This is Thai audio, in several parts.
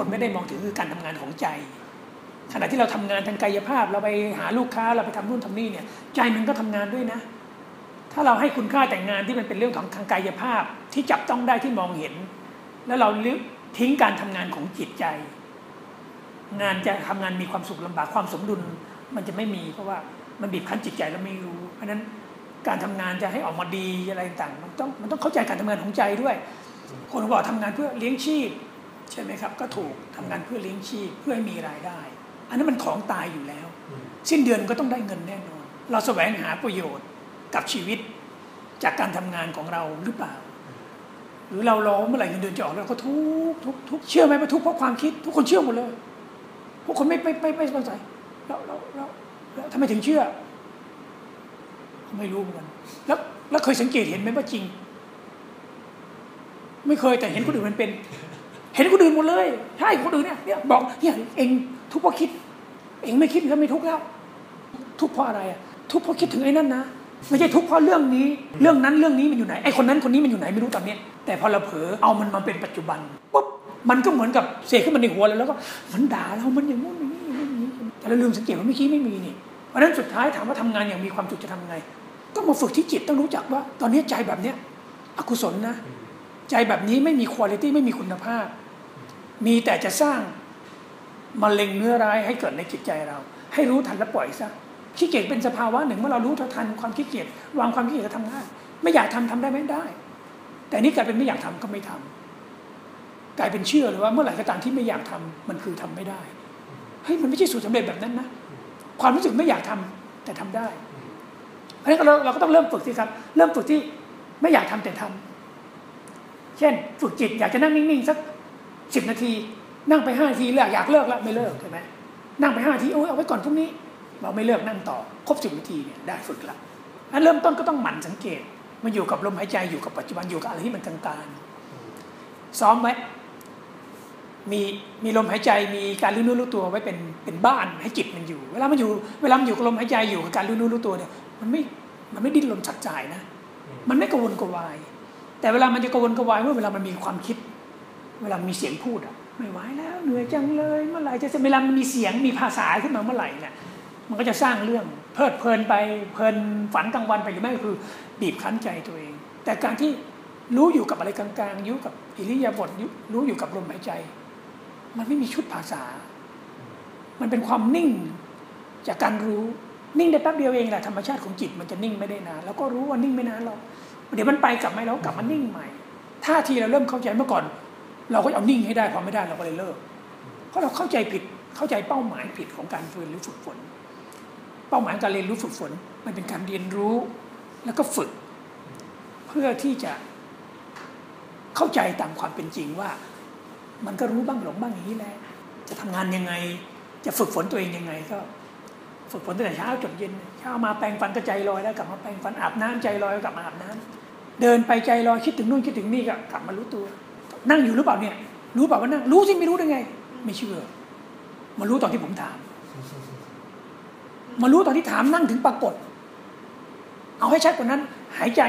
คนไม่ได้มองถึงคือการทำงานของใจ ขณะที่เราทำงานทางกายภาพ เราไปหาลูกค้าเราไปทำนู่นทำนี่เนี่ย ใจมันก็ทำงานด้วยนะ ถ้าเราให้คุณค่าแต่งงานที่มันเป็นเรื่องของทางกายภาพที่จับต้องได้ที่มองเห็น แล้วเราทิ้งการทำงานของจิตใจ งานจะทำงานมีความสุขลำบากความสมดุลมันจะไม่มีเพราะว่ามันบีบคั้นจิตใจแล้วไม่รู้ เพราะนั้นการทำงานจะให้ออกมาดีอะไรต่างมันต้องมันต้องเข้าใจการทำงานของใจด้วย คนบอกทำงานเพื่อเลี้ยงชีพ ใช่ไหมครับ ก็ถูกทำงานเพื่อเลี้ยงชีพเพื่อให้มีรายได้ อันนั้นมันของตายอยู่แล้ว สิ้นเดือนก็ต้องได้เงินแน่นอน เราแสวงหาประโยชน์กับชีวิตจากการทำงานของเราหรือเปล่า หรือเรารอเมื่อไหร่เงินเดือนจะออกแล้วก็ทุกทุกทุกเชื่อไหมว่าทุกเพราะความคิด ทุกคนเชื่อหมดเลยพวกคนไม่ไม่ไม่ไม่สงสัยแล้วแล้วแล้วแล้วทำไมถึงเชื่อไม่รู้เหมือนกันแล้วแล้วเคยสังเกตเห็นไหมว่าจริง ไม่เคยแต่เห็นคนอื่นมันเป็นเห็นคนอื่นหมดเลยใช่คนอื่นเนี่ยเนี่ยบอกเนี่ยเองทุกเพราะคิด เองไม่คิดก็ไม่ทุกข์แล้ว ทุกข์เพราะอะไรอะทุกข์เพราะคิดถึงไอ้นั่นนะไม่ใช่ทุกข์เพราะเรื่องนี้ เรื่องนั้นเรื่องนี้มันอยู่ไหนไอ้คนนั้นคนนี้มันอยู่ไหนไม่รู้ตอนนี้แต่พอเราเผลอเอามันมาเป็นปัจจุบันปุ๊บมันก็เหมือนกับเสกขึ้นมาในหัวแล้วแล้วก็มันด่าเรา มันอย่างงู้นอย่างนี้อย่างนี้แต่เราลืมสังเกตว่าเมื่อกี้ไม่มีนี่เพราะนั้นสุดท้ายถามว่าทำงานอย่างมีความสุขจะทำไง ก็มาฝึกที่จิตต้องรู้จักว่า ตอนนี้ใจแบบเนี้ยอกุศลนะ ใจแบบนี้ไม่มีคุณภาพไม่มีคุณภาพ มีแต่จะสร้างมะเร็งเนื้อร้ายให้เกิดในจิตใจเรา ให้รู้ทันและปล่อยซะขี้เกียจเป็นสภาวะหนึ่งเมื่อเรารู้ทันความขี้เกียจวางความขี้เกียจก็ทำง่ายไม่อยากทำทำได้ไม่ได้ แต่นี่กลายเป็นไม่อยากทำก็ไม่ทำกลายเป็นเชื่อเลยว่าเมื่อไหร่ก็ตามที่ไม่อยากทำมันคือทำไม่ได้เฮ้ยมันไม่ใช่สูตรสาเร็จแบบนั้นนะความรู้สึกไม่อยากทำแต่ทำได้เพราะฉะนั้นเราเราก็ต้องเริ่มฝึกสิครับ เริ่มฝึกที่ไม่อยากทำแต่ทำเช่น ฝึกจิตอยากจะนั่งนิ่งๆสัก สิบนาที นั่งไปห้านาทีเลิกอยากเลิกแล้วไม่เลิกใช่ไหมนั่งไปห้านาทีโอ้ยเอาไว้ก่อนพรุ่งนี้เราไม่เลิกนั่งต่อ ครบสิบนาทีเนี่ยได้ฝึกละอันเริ่มต้นก็ต้องหมั่นสังเกต มันอยู่กับลมหายใจอยู่กับปัจจุบันอยู่กับอะไรที่มันกลางๆซ้อมไว้มีมีลมหายใจมีการรู้นู้รู้ตัวไว้เป็นเป็นบ้านให้จิตมันอยู่ เวลามันอยู่เวลามันอยู่กับลมหายใจอยู่กับการรู้นู้รู้ตัวเนี่ยมันไม่มันไม่ดิ้นรนสัดจ่ายนะ มันไม่กระวนกระวาย แต่เวลามันจะกระวนกระวายเมื่อเวลามันมีความคิด เวลามีเสียงพูดอะไม่ไหวแล้วเหนื่อยจังเลย เมื่อไหร่จะเวลามันมีเสียงมีภาษาขึ้นมาเมื่อไหร่เนี่ยมันก็จะสร้างเรื่องเพลิดเพลินไปเพลินฝันกลางวันไปหรือไม่ก็คือบีบคั้นใจตัวเอง แต่การที่รู้อยู่กับอะไรกลางๆยุกับอิริยาบถรู้อยู่กับลมหายใจ มันไม่มีชุดภาษา มันเป็นความนิ่งจากการรู้นิ่งได้แป๊บเดียวเองแหละธรรมชาติของจิตมันจะนิ่งไม่ได้นานแล้วก็รู้ว่านิ่งไม่นานหรอกเดี๋ยวมันไปกลับมาแล้วกลับมานิ่งใหม่ท่าทีเราเริ่มเข้าใจเมื่อก่อน เราก็เอานิ่งให้ได้พอไม่ได้เราก็เลยเลิกเพราะเราเข้าใจผิดเข้าใจเป้าหมายผิดของการเรียนรู้ฝึกฝน เป้าหมายการเรียนรู้ฝึกฝน มันเป็นการเรียนรู้แล้วก็ฝึก เพื่อที่จะเข้าใจตามความเป็นจริงว่า มันก็รู้บ้างหลงบ้างอย่างนี้แหละจะทำงานยังไง จะฝึกฝนตัวเองยังไงก็ ฝึกฝนตั้งแต่เช้าจนเย็นเช้ามาแปรงฟันก็ใจลอยแล้วกลับมาแปรงฟันอาบน้ำใจลอยกลับมาอาบน้ำเดินไปใจลอยคิดถึงนู่นคิดถึงนี่ก็กลับมารู้ตัว นั่งอยู่หรือเปล่าเนี่ย รู้เปล่าว่านั่ง รู้สิไม่รู้ได้ไง ไม่เชื่อ มารู้ตอนที่ผมถาม มารู้ตอนที่ถามนั่งถึงปรากฏ เอาให้ชัดกว่านั้น หายใจ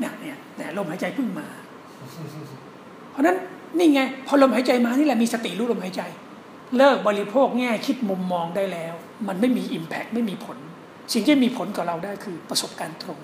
เนี่ยเนี่ยเนี่ยลมหายใจเพิ่งมา เพราะนั้นนี่ไง พอลมหายใจมานี่แหละมีสติรู้ลมหายใจ เลิกบริโภคแง่คิดมุมมองได้แล้ว มันไม่มีอิมแพกไม่มีผล สิ่งที่มีผลกับเราได้คือประสบการณ์ตรง